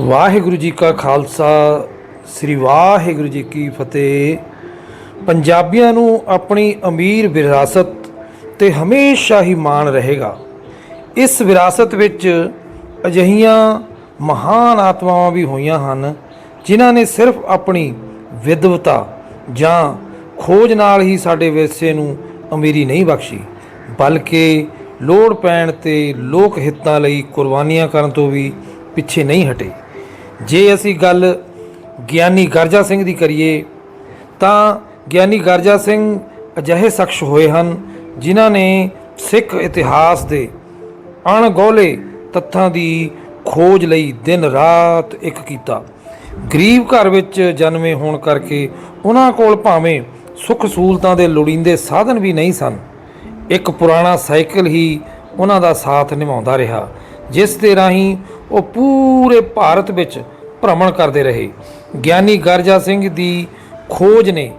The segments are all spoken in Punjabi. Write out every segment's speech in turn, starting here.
ਵਾਹਿਗੁਰੂ ਜੀ ਕਾ ਖਾਲਸਾ, ਸ੍ਰੀ ਵਾਹਿਗੁਰੂ ਜੀ ਕੀ ਫਤਿਹ। ਪੰਜਾਬੀਆਂ ਨੂੰ ਆਪਣੀ ਅਮੀਰ ਵਿਰਾਸਤ ਤੇ ਹਮੇਸ਼ਾ ਹੀ ਮਾਣ ਰਹੇਗਾ। ਇਸ ਵਿਰਾਸਤ ਵਿੱਚ ਅਜਿਹੀਆਂ ਮਹਾਨ ਆਤਮਾਵਾਂ ਵੀ ਹੋਈਆਂ ਹਨ, ਜਿਨ੍ਹਾਂ ਨੇ ਸਿਰਫ ਆਪਣੀ ਵਿਦਵਤਾ ਜਾਂ ਖੋਜ ਨਾਲ ਹੀ ਸਾਡੇ ਵਿਰਸੇ ਨੂੰ ਅਮੀਰੀ ਨਹੀਂ ਬਖਸ਼ੀ, ਬਲਕਿ ਲੋੜ ਪੈਣ ਤੇ ਲੋਕ ਹਿੱਤਾਂ ਲਈ ਕੁਰਬਾਨੀਆਂ ਕਰਨ ਤੋਂ ਵੀ ਪਿੱਛੇ ਨਹੀਂ ਹਟੇ। ਜੇ ਅਸੀਂ ਗੱਲ ਗਿਆਨੀ ਗਰਜਾ ਸਿੰਘ ਦੀ ਕਰੀਏ, ਤਾਂ ਗਿਆਨੀ ਗਰਜਾ ਸਿੰਘ ਅਜਿਹੇ ਸ਼ਖਸ ਹੋਏ ਹਨ ਜਿਨ੍ਹਾਂ ਨੇ ਸਿੱਖ ਇਤਿਹਾਸ ਦੇ ਅਣਗੌਲੇ ਤੱਥਾਂ ਦੀ ਖੋਜ ਲਈ ਦਿਨ ਰਾਤ ਇੱਕ ਕੀਤਾ। ਗਰੀਬ ਘਰ ਵਿੱਚ ਜਨਮੇ ਹੋਣ ਕਰਕੇ ਉਹਨਾਂ ਕੋਲ ਭਾਵੇਂ ਸੁੱਖ ਸਹੂਲਤਾਂ ਦੇ ਲੋੜੀਂਦੇ ਸਾਧਨ ਵੀ ਨਹੀਂ ਸਨ, ਇੱਕ ਪੁਰਾਣਾ ਸਾਈਕਲ ਹੀ ਉਹਨਾਂ ਦਾ ਸਾਥ ਨਿਭਾਉਂਦਾ ਰਿਹਾ, ਜਿਸ ਦੇ ਰਾਹੀਂ ਉਹ ਪੂਰੇ ਭਾਰਤ ਵਿੱਚ ਭ੍ਰਮਣ ਕਰਦੇ ਰਹੇ। ਗਿਆਨੀ ਗਰਜਾ ਸਿੰਘ ਦੀ ਖੋਜ ਨੇ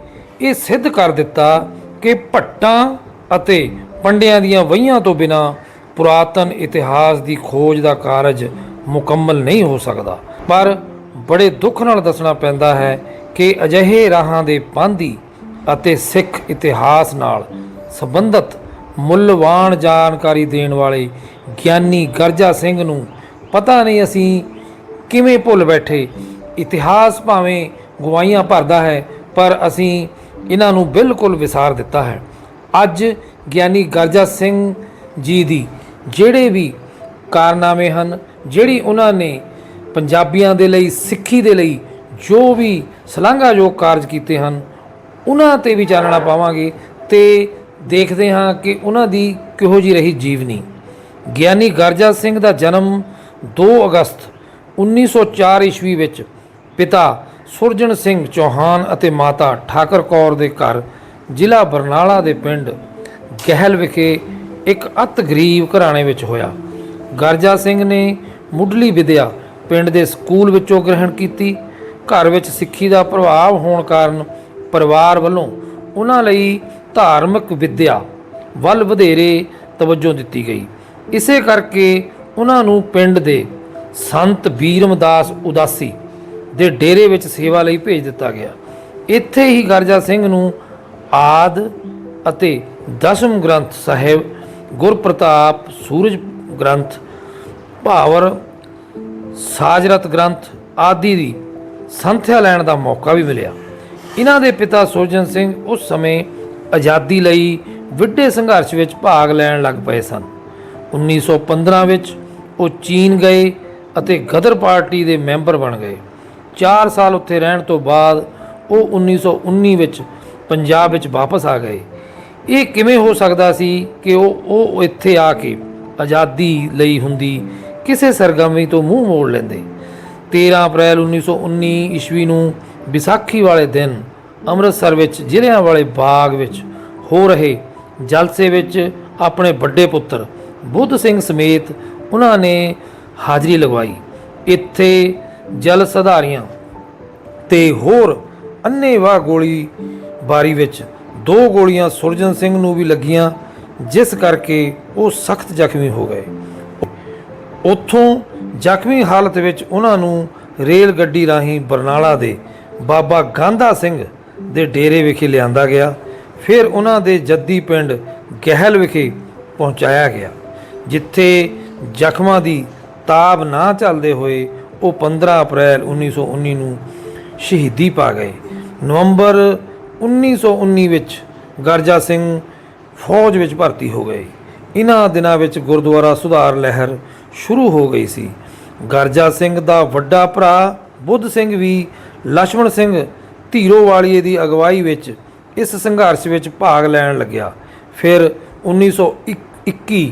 ਇਹ ਸਿੱਧ ਕਰ ਦਿੱਤਾ ਕਿ ਭੱਟਾਂ ਅਤੇ ਪੰਡਿਆਂ ਦੀਆਂ ਵਹੀਆਂ ਤੋਂ ਬਿਨਾ ਪੁਰਾਤਨ ਇਤਿਹਾਸ ਦੀ ਖੋਜ ਦਾ ਕਾਰਜ ਮੁਕੰਮਲ ਨਹੀਂ ਹੋ ਸਕਦਾ। ਪਰ ਬੜੇ ਦੁੱਖ ਨਾਲ ਦੱਸਣਾ ਪੈਂਦਾ ਹੈ ਕਿ ਅਜਿਹੇ ਰਾਹਾਂ ਦੇ ਪਾਂਦੀ ਅਤੇ ਸਿੱਖ ਇਤਿਹਾਸ ਨਾਲ ਸੰਬੰਧਿਤ ਮੁੱਲਵਾਨ ਜਾਣਕਾਰੀ ਦੇਣ ਵਾਲੇ ਗਿਆਨੀ ਗਰਜਾ ਸਿੰਘ ਨੂੰ ਪਤਾ ਨਹੀਂ ਅਸੀਂ ਕਿਵੇਂ ਭੁੱਲ ਬੈਠੇ? ਇਤਿਹਾਸ ਭਾਵੇਂ ਗਵਾਈਆਂ ਭਰਦਾ ਹੈ, ਪਰ ਅਸੀਂ ਇਹਨਾਂ ਨੂੰ ਬਿਲਕੁਲ ਵਿਸਾਰ ਦਿੱਤਾ ਹੈ। ਅੱਜ ਗਿਆਨੀ ਗਰਜਾ ਸਿੰਘ ਜੀ ਦੀ ਜਿਹੜੇ ਵੀ ਕਾਰਨਾਮੇ ਹਨ, ਜਿਹੜੀ ਉਹਨਾਂ ਨੇ ਪੰਜਾਬੀਆਂ ਦੇ ਲਈ, ਸਿੱਖੀ ਦੇ ਲਈ ਜੋ ਵੀ ਸ਼ਲਾਘਾਯੋਗ ਕਾਰਜ ਕੀਤੇ ਹਨ, ਉਹਨਾਂ ਤੇ ਵੀ ਚਾਨਣਾ ਪਾਵਾਂਗੇ ਤੇ ਦੇਖਦੇ ਹਾਂ ਕਿ ਉਹਨਾਂ ਦੀ ਕਿਹੋ ਜੀ ਰਹੀ ਜੀਵਨੀ। ਗਿਆਨੀ ਗਰਜਾ ਸਿੰਘ ਦਾ ਜਨਮ 2 ਅਗਸਤ 1904 ਈਸਵੀ ਵਿੱਚ ਪਿਤਾ ਸੁਰਜਣ ਸਿੰਘ ਚੌਹਾਨ ਅਤੇ ਮਾਤਾ ਠਾਕਰ ਕੌਰ ਦੇ ਘਰ ਜ਼ਿਲ੍ਹਾ ਬਰਨਾਲਾ ਦੇ ਪਿੰਡ ਗਹਿਲ ਵਿਖੇ ਇੱਕ ਅਤ ਗਰੀਬ ਘਰਾਣੇ ਵਿੱਚ ਹੋਇਆ। ਗਰਜਾ ਸਿੰਘ ਨੇ ਮੁੱਢਲੀ ਵਿਦਿਆ ਪਿੰਡ ਦੇ ਸਕੂਲ ਵਿੱਚੋਂ ਗ੍ਰਹਿਣ ਕੀਤੀ। ਘਰ ਵਿੱਚ ਸਿੱਖੀ ਦਾ ਪ੍ਰਭਾਵ ਹੋਣ ਕਾਰਨ ਪਰਿਵਾਰ ਵੱਲੋਂ ਉਹਨਾਂ ਲਈ ਧਾਰਮਿਕ ਵਿਦਿਆ ਵੱਲ ਵਧੇਰੇ ਤਵੱਜੋ ਦਿੱਤੀ ਗਈ। ਇਸੇ ਕਰਕੇ ਉਹਨਾਂ ਨੂੰ ਪਿੰਡ ਦੇ ਸੰਤ ਬੀਰਮਦਾਸ ਉਦਾਸੀ ਦੇ ਡੇਰੇ ਵਿੱਚ ਸੇਵਾ ਲਈ ਭੇਜ ਦਿੱਤਾ ਗਿਆ। ਇੱਥੇ ਹੀ ਗਰਜਾ ਸਿੰਘ ਨੂੰ ਆਦ ਅਤੇ ਦਸਮ ਗ੍ਰੰਥ ਸਾਹਿਬ, ਗੁਰਪ੍ਰਤਾਪ ਸੂਰਜ ਗ੍ਰੰਥ, ਭਾਵਰ ਸਾਜਰਤ ਗ੍ਰੰਥ ਆਦਿ ਦੀ ਸੰਥਿਆ ਲੈਣ ਦਾ ਮੌਕਾ ਵੀ ਮਿਲਿਆ। ਇਹਨਾਂ ਦੇ ਪਿਤਾ ਸੁਰਜਨ ਸਿੰਘ ਉਸ ਸਮੇਂ ਆਜ਼ਾਦੀ ਲਈ ਵਿੱਢੇ ਸੰਘਰਸ਼ ਵਿੱਚ ਭਾਗ ਲੈਣ ਲੱਗ ਪਏ ਸਨ। 1915 ਵਿੱਚ ਉਹ ਚੀਨ ਗਏ ਅਤੇ ਗਦਰ ਪਾਰਟੀ ਦੇ ਮੈਂਬਰ ਬਣ ਗਏ। 4 ਸਾਲ ਉੱਥੇ ਰਹਿਣ ਤੋਂ ਬਾਅਦ ਉਹ 1919 ਵਿੱਚ ਪੰਜਾਬ ਵਿੱਚ ਵਾਪਸ ਆ ਗਏ। ਇਹ ਕਿਵੇਂ ਹੋ ਸਕਦਾ ਸੀ ਕਿ ਉਹ ਉਹ ਇੱਥੇ ਆ ਕੇ ਆਜ਼ਾਦੀ ਲਈ ਹੁੰਦੀ ਕਿਸੇ ਸਰਗਰਮੀ ਤੋਂ ਮੂੰਹ ਮੋੜ ਲੈਂਦੇ? 13 ਅਪ੍ਰੈਲ 1919 ਈਸਵੀ ਨੂੰ ਵਿਸਾਖੀ ਵਾਲੇ ਦਿਨ ਅੰਮ੍ਰਿਤਸਰ ਵਿੱਚ, ਜ਼ਿਲ੍ਹਿਆਂ ਵਾਲੇ ਬਾਗ ਵਿੱਚ ਹੋ ਰਹੇ ਜਲਸੇ ਵਿੱਚ ਆਪਣੇ ਵੱਡੇ ਪੁੱਤਰ ਬੁੱਧ ਸਿੰਘ ਸਮੇਤ ਉਹਨਾਂ ਨੇ ਹਾਜ਼ਰੀ ਲਗਵਾਈ। ਇੱਥੇ ਜਲ ਸਧਾਰੀਆਂ ਤੇ ਹੋਰ ਅੰਨੇਵਾਹ ਗੋਲੀ ਬਾਰੀ ਵਿੱਚ ਦੋ ਗੋਲੀਆਂ ਸੁਰਜਨ ਸਿੰਘ ਨੂੰ ਵੀ ਲੱਗੀਆਂ, ਜਿਸ ਕਰਕੇ ਉਹ ਸਖਤ ਜ਼ਖਮੀ ਹੋ ਗਏ। ਉੱਥੋਂ ਜ਼ਖਮੀ ਹਾਲਤ ਵਿੱਚ ਉਹਨਾਂ ਨੂੰ ਰੇਲ ਗੱਡੀ ਰਾਹੀਂ ਬਰਨਾਲਾ ਦੇ ਬਾਬਾ ਗਾਂਧਾ ਸਿੰਘ ਦੇ ਡੇਰੇ ਵਿਖੇ ਲਿਆਂਦਾ ਗਿਆ। ਫਿਰ ਉਹਨਾਂ ਦੇ ਜੱਦੀ ਪਿੰਡ ਗਹਿਲ ਵਿਖੇ ਪਹੁੰਚਾਇਆ ਗਿਆ, ਜਿੱਥੇ ਜ਼ਖਮਾਂ ਦੀ ਤਾਬ ਨਾ ਚੱਲਦੇ ਹੋਏ ਉਹ 15 ਅਪ੍ਰੈਲ 1919 ਨੂੰ ਸ਼ਹੀਦੀ ਪਾ ਗਏ। ਨਵੰਬਰ 1919 ਵਿੱਚ ਗਰਜਾ ਸਿੰਘ ਫੌਜ ਵਿੱਚ ਭਰਤੀ ਹੋ ਗਏ। ਇਨ੍ਹਾਂ ਦਿਨਾਂ ਵਿੱਚ ਗੁਰਦੁਆਰਾ ਸੁਧਾਰ ਲਹਿਰ ਸ਼ੁਰੂ ਹੋ ਗਈ ਸੀ। ਗਰਜਾ ਸਿੰਘ ਦਾ ਵੱਡਾ ਭਰਾ ਬੁੱਧ ਸਿੰਘ ਵੀ ਲਛਮਣ ਸਿੰਘ ਧੀਰੋ ਵਾਲੀਏ ਦੀ ਅਗਵਾਈ ਵਿੱਚ ਇਸ ਸੰਘਰਸ਼ ਵਿੱਚ ਭਾਗ ਲੈਣ ਲੱਗਿਆ। ਫਿਰ 1921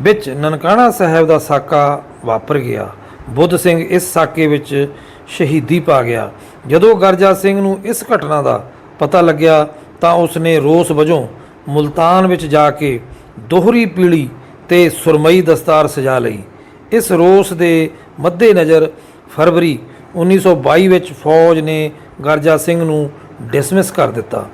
ਵਿੱਚ ਨਨਕਾਣਾ ਸਾਹਿਬ ਦਾ ਸਾਕਾ ਵਾਪਰ ਗਿਆ। ਬੁੱਧ ਸਿੰਘ ਇਸ ਸਾਕੇ ਵਿੱਚ ਸ਼ਹੀਦੀ ਪਾ ਗਿਆ। ਜਦੋਂ ਗਰਜਾ ਸਿੰਘ ਨੂੰ ਇਸ ਘਟਨਾ ਦਾ ਪਤਾ ਲੱਗਿਆ, ਤਾਂ ਉਸਨੇ ਰੋਸ ਵਜੋਂ ਮੁਲਤਾਨ ਵਿੱਚ ਜਾ ਕੇ ਦੋਹਰੀ ਪੀਲੀ ਤੇ ਸੁਰਮਈ ਦਸਤਾਰ ਸਜਾ ਲਈ। ਇਸ ਰੋਸ ਦੇ ਮੱਦੇਨਜ਼ਰ ਫਰਵਰੀ 1922 ਵਿੱਚ ਫੌਜ ਨੇ ਗਰਜਾ ਸਿੰਘ ਨੂੰ ਡਿਸਮਿਸ ਕਰ ਦਿੱਤਾ।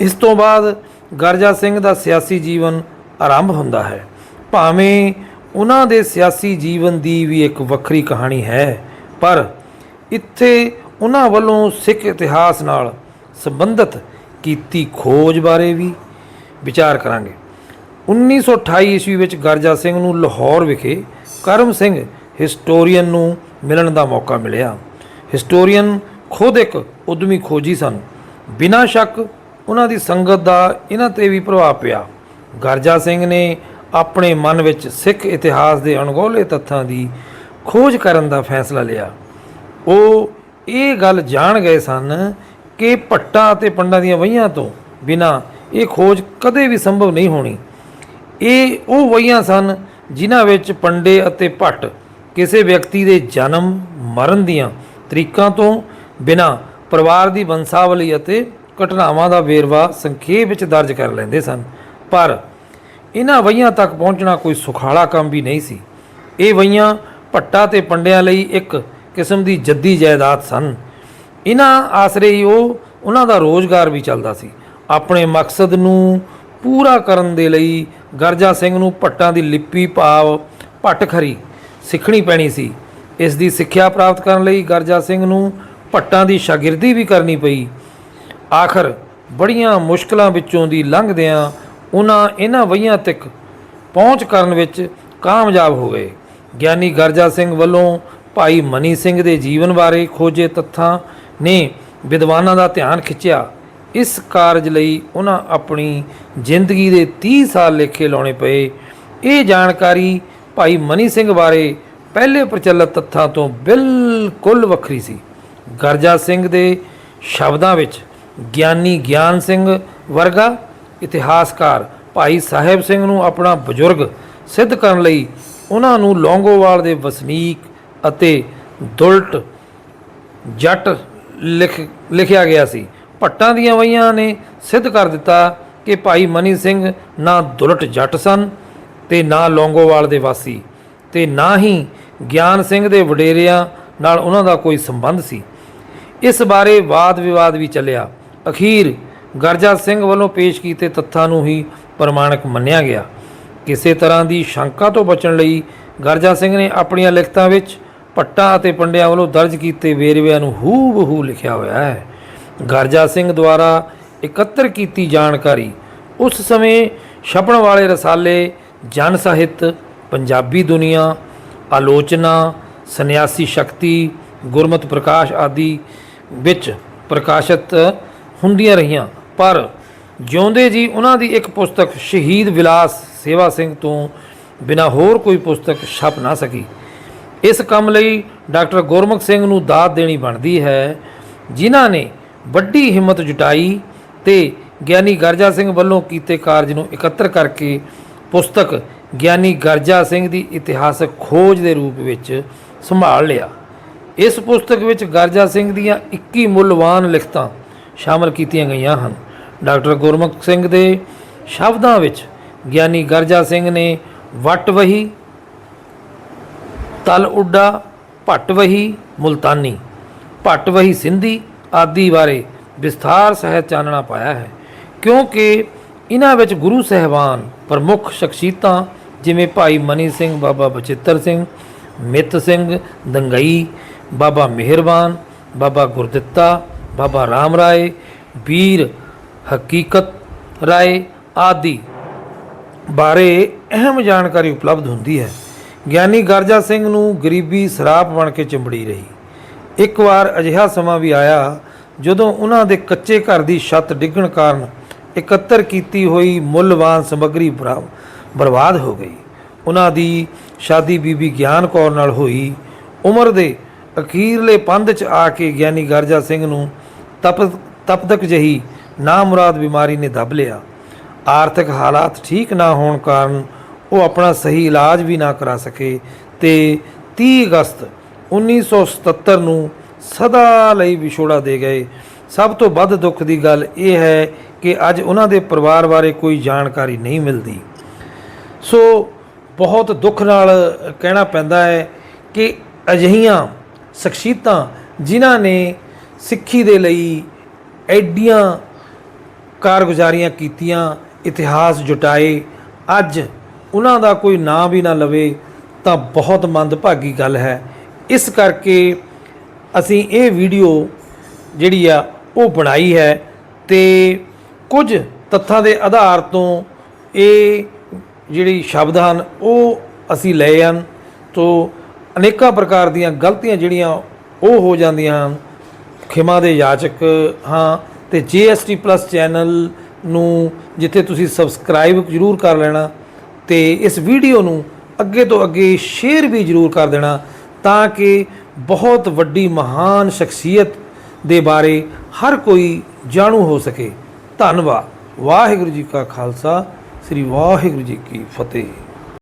ਇਸ ਤੋਂ ਬਾਅਦ ਗਰਜਾ ਸਿੰਘ ਦਾ ਸਿਆਸੀ ਜੀਵਨ ਆਰੰਭ ਹੁੰਦਾ ਹੈ। ਭਾਵੇਂ ਉਹਨਾਂ ਦੇ ਸਿਆਸੀ ਜੀਵਨ ਦੀ ਵੀ ਇੱਕ ਵੱਖਰੀ ਕਹਾਣੀ ਹੈ, ਪਰ ਇੱਥੇ ਉਹਨਾਂ ਵੱਲੋਂ ਸਿੱਖ ਇਤਿਹਾਸ ਨਾਲ ਸੰਬੰਧਿਤ ਕੀਤੀ ਖੋਜ ਬਾਰੇ ਵੀ ਵਿਚਾਰ ਕਰਾਂਗੇ। 1928 ਈਸਵੀ ਵਿੱਚ ਗਰਜਾ ਸਿੰਘ ਨੂੰ ਲਾਹੌਰ ਵਿਖੇ ਕਰਮ ਸਿੰਘ ਹਿਸਟੋਰੀਅਨ ਨੂੰ ਮਿਲਣ ਦਾ ਮੌਕਾ ਮਿਲਿਆ। ਹਿਸਟੋਰੀਅਨ ਖੁਦ ਇੱਕ ਉਦਮੀ ਖੋਜੀ ਸਨ। ਬਿਨਾਂ ਸ਼ੱਕ ਉਹਨਾਂ ਦੀ ਸੰਗਤ ਦਾ ਇਹਨਾਂ ਤੇ ਵੀ ਪ੍ਰਭਾਵ ਪਿਆ। ਗਰਜਾ ਸਿੰਘ ਨੇ ਆਪਣੇ ਮਨ ਵਿੱਚ ਸਿੱਖ ਇਤਿਹਾਸ ਦੇ ਅਣਗੌਲੇ ਤੱਥਾਂ ਦੀ ਖੋਜ ਕਰਨ ਦਾ ਫੈਸਲਾ ਲਿਆ। ਉਹ ਇਹ ਗੱਲ ਜਾਣ ਗਏ ਸਨ ਕਿ ਭੱਟਾਂ ਅਤੇ ਪੰਡਾਂ ਦੀਆਂ ਵਹੀਆਂ ਤੋਂ ਬਿਨਾ ਇਹ ਖੋਜ ਕਦੇ ਵੀ ਸੰਭਵ ਨਹੀਂ ਹੋਣੀ। ਇਹ ਉਹ ਵਹੀਆਂ ਸਨ ਜਿਨ੍ਹਾਂ ਵਿੱਚ ਪੰਡੇ ਅਤੇ ਭੱਟ ਕਿਸੇ ਵਿਅਕਤੀ ਦੇ ਜਨਮ, ਮਰਨ ਦੀਆਂ ਤਰੀਕਾਂ ਤੋਂ ਬਿਨਾ ਪਰਿਵਾਰ ਦੀ ਵੰਸ਼ਾਵਲੀ ਅਤੇ ਘਟਨਾਵਾਂ ਦਾ ਵੇਰਵਾ ਸੰਖੇਪ ਵਿੱਚ ਦਰਜ ਕਰ ਲੈਂਦੇ ਸਨ। ਪਰ ਇਹਨਾਂ ਵਹੀਆਂ ਤੱਕ ਪਹੁੰਚਣਾ ਕੋਈ ਸੁਖਾਲਾ ਕੰਮ ਵੀ ਨਹੀਂ ਸੀ। ਇਹ ਵਹੀਆਂ ਭੱਟਾ ਤੇ ਪੰਡਿਆਂ ਲਈ ਇੱਕ ਕਿਸਮ ਦੀ ਜੱਦੀ ਜਾਇਦਾਦ ਸਨ। ਇਹਨਾਂ ਆਸਰੇ ਹੀ ਉਹ ਉਹਨਾਂ ਦਾ ਰੋਜ਼ਗਾਰ ਵੀ ਚੱਲਦਾ ਸੀ। ਆਪਣੇ ਮਕਸਦ ਨੂੰ ਪੂਰਾ ਕਰਨ ਦੇ ਲਈ ਗਰਜਾ ਸਿੰਘ ਨੂੰ ਭੱਟਾਂ ਦੀ ਲਿਪੀ ਭਾਵ ਭੱਟਖਰੀ ਸਿੱਖਣੀ ਪੈਣੀ ਸੀ। ਇਸ ਦੀ ਸਿੱਖਿਆ ਪ੍ਰਾਪਤ ਕਰਨ ਲਈ ਗਰਜਾ ਸਿੰਘ ਨੂੰ ਭੱਟਾਂ ਦੀ ਸ਼ਾਗਿਰਦੀ ਵੀ ਕਰਨੀ ਪਈ। ਆਖਰ ਬੜੀਆਂ ਮੁਸ਼ਕਲਾਂ ਵਿੱਚੋਂ ਦੀ ਲੰਘਦਿਆਂ ਉਹਨਾਂ ਇਹਨਾਂ ਵਹੀਆਂ ਤੱਕ ਪਹੁੰਚ ਕਰਨ ਵਿੱਚ ਕਾਮਯਾਬ ਹੋ ਗਏ। ਗਿਆਨੀ ਗਰਜਾ ਸਿੰਘ ਵੱਲੋਂ ਭਾਈ ਮਨੀ ਸਿੰਘ ਦੇ ਜੀਵਨ ਬਾਰੇ ਖੋਜੇ ਤੱਥਾਂ ਨੇ ਵਿਦਵਾਨਾਂ ਦਾ ਧਿਆਨ ਖਿੱਚਿਆ। ਇਸ ਕਾਰਜ ਲਈ ਉਹਨਾਂ ਆਪਣੀ ਜ਼ਿੰਦਗੀ ਦੇ 30 ਸਾਲ ਲੇਖੇ ਲਾਉਣੇ ਪਏ। ਇਹ ਜਾਣਕਾਰੀ ਭਾਈ ਮਨੀ ਸਿੰਘ ਬਾਰੇ ਪਹਿਲੇ ਪ੍ਰਚਲਿਤ ਤੱਥਾਂ ਤੋਂ ਬਿਲਕੁਲ ਵੱਖਰੀ ਸੀ। ਗਰਜਾ ਸਿੰਘ ਦੇ ਸ਼ਬਦਾਂ ਵਿੱਚ ਗਿਆਨੀ ਗਿਆਨ ਸਿੰਘ ਵਰਗਾ ਇਤਿਹਾਸਕਾਰ ਭਾਈ ਸਾਹਿਬ ਸਿੰਘ ਨੂੰ ਆਪਣਾ ਬਜ਼ੁਰਗ ਸਿੱਧ ਕਰਨ ਲਈ ਉਹਨਾਂ ਨੂੰ ਲੌਂਗੋਵਾਲ ਦੇ ਵਸਨੀਕ ਅਤੇ ਦੁਲਟ ਜੱਟ ਲਿਖ, ਲਿਖਿਆ ਗਿਆ ਸੀ। ਭੱਟਾਂ ਦੀਆਂ ਵਈਆਂ ਨੇ ਸਿੱਧ ਕਰ ਦਿੱਤਾ ਕਿ ਭਾਈ ਮਨੀ ਸਿੰਘ ਨਾ ਦੁਲਟ ਜੱਟ ਸਨ ਤੇ ਨਾ ਲੌਂਗੋਵਾਲ ਦੇ ਵਾਸੀ ਤੇ ਨਾ ਹੀ ਗਿਆਨ ਸਿੰਘ ਦੇ ਵਡੇਰਿਆਂ ਨਾਲ ਉਹਨਾਂ ਦਾ ਕੋਈ ਸੰਬੰਧ ਸੀ। ਇਸ ਬਾਰੇ ਵਾਦ ਵਿਵਾਦ ਵੀ ਚੱਲਿਆ। ਅਖੀਰ ਗਰਜਾ ਸਿੰਘ ਵੱਲੋਂ ਪੇਸ਼ ਕੀਤੇ ਤੱਥਾਂ ਨੂੰ ਹੀ ਪ੍ਰਮਾਣਿਕ ਮੰਨਿਆ ਗਿਆ। ਕਿਸੇ ਤਰ੍ਹਾਂ ਦੀ ਸ਼ੰਕਾ ਤੋਂ ਬਚਣ ਲਈ ਗਰਜਾ ਸਿੰਘ ਨੇ ਆਪਣੀਆਂ ਲਿਖਤਾਂ ਵਿੱਚ ਪੱਟਾਂ ਅਤੇ ਪੰਡਿਆਂ ਵੱਲੋਂ ਦਰਜ ਕੀਤੇ ਵੇਰਵਿਆਂ ਨੂੰ ਹੂਬਹੂ ਲਿਖਿਆ ਹੋਇਆ ਹੈ। ਗਰਜਾ ਸਿੰਘ ਦੁਆਰਾ ਇਕੱਤਰ ਕੀਤੀ ਜਾਣਕਾਰੀ, ਉਸ ਸਮੇਂ ਛਪਣ ਵਾਲੇ ਰਸਾਲੇ, ਜਨ ਸਾਹਿਤ, ਪੰਜਾਬੀ ਦੁਨੀਆ, ਆਲੋਚਨਾ, ਸੰਨਿਆਸੀ ਸ਼ਕਤੀ, ਗੁਰਮਤਿ ਪ੍ਰਕਾਸ਼ ਆਦਿ ਵਿੱਚ ਪ੍ਰਕਾਸ਼ਿਤ ਹੁੰਦੀਆਂ ਰਹੀਆਂ। ਪਰ ਜਿਉਂਦੇ ਜੀ ਉਹਨਾਂ ਦੀ ਇੱਕ ਪੁਸਤਕ ਸ਼ਹੀਦ ਵਿਲਾਸ ਸੇਵਾ ਸਿੰਘ ਤੋਂ ਬਿਨਾ ਹੋਰ ਕੋਈ ਪੁਸਤਕ ਛਪ ਨਾ ਸਕੀ। ਇਸ ਕੰਮ ਲਈ ਡਾਕਟਰ ਗੁਰਮੁਖ ਸਿੰਘ ਨੂੰ ਦਾਤ ਦੇਣੀ ਬਣਦੀ ਹੈ, ਜਿਨ੍ਹਾਂ ਨੇ ਵੱਡੀ ਹਿੰਮਤ ਜੁਟਾਈ ਤੇ ਗਿਆਨੀ ਗਰਜਾ ਸਿੰਘ ਵੱਲੋਂ ਕੀਤੇ ਕਾਰਜ ਨੂੰ ਇਕੱਤਰ ਕਰਕੇ ਪੁਸਤਕ ਗਿਆਨੀ ਗਰਜਾ ਸਿੰਘ ਦੀ ਇਤਿਹਾਸਕ ਖੋਜ ਦੇ ਰੂਪ ਵਿੱਚ ਸੰਭਾਲ ਲਿਆ। ਇਸ ਪੁਸਤਕ ਵਿੱਚ ਗਰਜਾ ਸਿੰਘ ਦੀਆਂ 21 ਮੁੱਲਵਾਨ ਲਿਖਤਾਂ ਸ਼ਾਮਲ ਕੀਤੀਆਂ ਗਈਆਂ ਹਨ। ਡਾਕਟਰ ਗੁਰਮੁਖ ਸਿੰਘ ਦੇ ਸ਼ਬਦਾਂ ਵਿੱਚ ਗਿਆਨੀ ਗਰਜਾ ਸਿੰਘ ਨੇ ਵਟ ਵਹੀ, ਤਲ ਉੱਡਾ, ਭੱਟ ਵਹੀ, ਮੁਲਤਾਨੀ। ਭੱਟ ਵਹੀ ਸਿੰਧੀ ਆਦਿ ਬਾਰੇ ਵਿਸਥਾਰ ਸਹਿਤ ਚਾਨਣਾ ਪਾਇਆ ਹੈ। ਕਿਉਂਕਿ ਇਹਨਾਂ ਵਿੱਚ ਗੁਰੂ ਸਹਿਬਾਨ ਪ੍ਰਮੁੱਖ ਸ਼ਖਸੀਅਤਾਂ ਜਿਵੇਂ ਭਾਈ ਮਨੀ ਸਿੰਘ, ਬਾਬਾ ਬਚਿੱਤਰ ਸਿੰਘ, ਮਿੱਤ ਸਿੰਘ, ਦੰਗਈ, ਬਾਬਾ ਮਿਹਰਬਾਨ, ਬਾਬਾ ਗੁਰਦਿੱਤਾ, ਬਾਬਾ ਰਾਮ ਰਾਏ, ਵੀਰ ਹਕੀਕਤ, ਰਾਏ ਆਦਿ ਬਾਰੇ ਅਹਿਮ ਜਾਣਕਾਰੀ ਉਪਲਬਧ ਹੁੰਦੀ ਹੈ। ਗਿਆਨੀ ਗਰਜਾ ਸਿੰਘ ਨੂੰ ਗਰੀਬੀ ਸਰਾਪ ਬਣ ਕੇ ਚਿੰਬੜੀ ਰਹੀ। ਇੱਕ ਵਾਰ ਅਜਿਹਾ ਸਮਾਂ ਵੀ ਆਇਆ ਜਦੋਂ ਉਹਨਾਂ ਦੇ ਕੱਚੇ ਘਰ ਦੀ ਛੱਤ ਡਿੱਗਣ ਕਾਰਨ ਇਕੱਤਰ ਕੀਤੀ ਹੋਈ ਮੁੱਲਵਾਨ ਸਮੱਗਰੀ ਬਰਾ- ਬਰਬਾਦ ਹੋ ਗਈ। ਉਹਨਾਂ ਦੀ ਸ਼ਾਦੀ ਬੀਬੀ ਗਿਆਨ ਕੌਰ ਨਾਲ ਹੋਈ। ਉਮਰ ਦੇ ਅਖੀਰਲੇ ਪੰਧ 'ਚ ਆ ਕੇ ਗਿਆਨੀ ਗਰਜਾ ਸਿੰਘ ਨੂੰ ਤਪ, ਤਪਦਕ ਜਹੀ ਨਾ ਮੁਰਾਦ ਬਿਮਾਰੀ ਨੇ ਦਬ ਲਿਆ। ਆਰਥਿਕ ਹਾਲਾਤ ਠੀਕ ਨਾ ਹੋਣ ਕਾਰਨ ਉਹ ਆਪਣਾ ਸਹੀ ਇਲਾਜ ਵੀ ਨਾ ਕਰਾ ਸਕੇ ਤੇ 30 ਅਗਸਤ 1977 ਨੂੰ ਸਦਾ ਲਈ ਵਿਛੋੜਾ ਦੇ ਗਏ। ਸਭ ਤੋਂ ਵੱਧ ਦੁੱਖ ਦੀ ਗੱਲ ਇਹ ਹੈ ਕਿ ਅੱਜ ਉਹਨਾਂ ਦੇ ਪਰਿਵਾਰ ਬਾਰੇ ਕੋਈ ਜਾਣਕਾਰੀ ਨਹੀਂ ਮਿਲਦੀ। ਸੋ ਬਹੁਤ ਦੁੱਖ ਨਾਲ ਕਹਿਣਾ ਪੈਂਦਾ ਹੈ ਕਿ ਅਜਿਹੀਆਂ ਸ਼ਖਸੀਅਤਾਂ ਜਿਨ੍ਹਾਂ ਨੇ ਸਿੱਖੀ ਦੇ ਲਈ ਐਡੀਆਂ ਕਾਰਗੁਜ਼ਾਰੀਆਂ ਕੀਤੀਆਂ, ਇਤਿਹਾਸ ਜੁਟਾਏ। ਅੱਜ ਉਹਨਾਂ ਦਾ ਕੋਈ ਨਾਂ ਵੀ ਨਾ ਲਵੇ, ਤਾਂ ਬਹੁਤ ਮੰਦਭਾਗੀ ਗੱਲ ਹੈ। ਇਸ ਕਰਕੇ ਅਸੀਂ ਇਹ ਵੀਡੀਓ ਜਿਹੜੀ ਆ, ਉਹ ਬਣਾਈ ਹੈ ਤੇ ਕੁਝ ਤੱਥਾਂ ਦੇ ਆਧਾਰ ਤੋਂ ਇਹ ਜਿਹੜੀ ਸ਼ਬਦ ਹਨ, ਉਹ ਅਸੀਂ ਲਏ ਹਨ। ਤੋਂ ਅਨੇਕਾਂ ਪ੍ਰਕਾਰ ਦੀਆਂ ਗਲਤੀਆਂ ਜਿਹੜੀਆਂ ਉਹ ਹੋ ਜਾਂਦੀਆਂ ਹਨ। ਖਿਮਾ ਦੇ ਯਾਚਕ, ਹਾਂ ਤੇ GST ਪਲੱਸ ਚੈਨਲ ਨੂੰ ਜਿੱਥੇ ਤੁਸੀਂ ਸਬਸਕ੍ਰਾਈਬ ਜ਼ਰੂਰ ਕਰ ਲੈਣਾ ਤੇ ਇਸ ਵੀਡੀਓ ਨੂੰ ਅੱਗੇ ਤੋਂ ਅੱਗੇ ਸ਼ੇਅਰ ਵੀ ਜ਼ਰੂਰ ਕਰ ਦੇਣਾ ਤਾਂ ਕਿ ਬਹੁਤ ਵੱਡੀ ਮਹਾਨ ਸ਼ਖਸੀਅਤ ਦੇ ਬਾਰੇ ਹਰ ਕੋਈ ਜਾਣੂ ਹੋ ਸਕੇ। ਧੰਨਵਾਦ। ਵਾਹਿਗੁਰੂ ਜੀ ਕਾ ਖਾਲਸਾ, ਸ੍ਰੀ ਵਾਹਿਗੁਰੂ ਜੀ ਕੀ ਫਤਿਹ।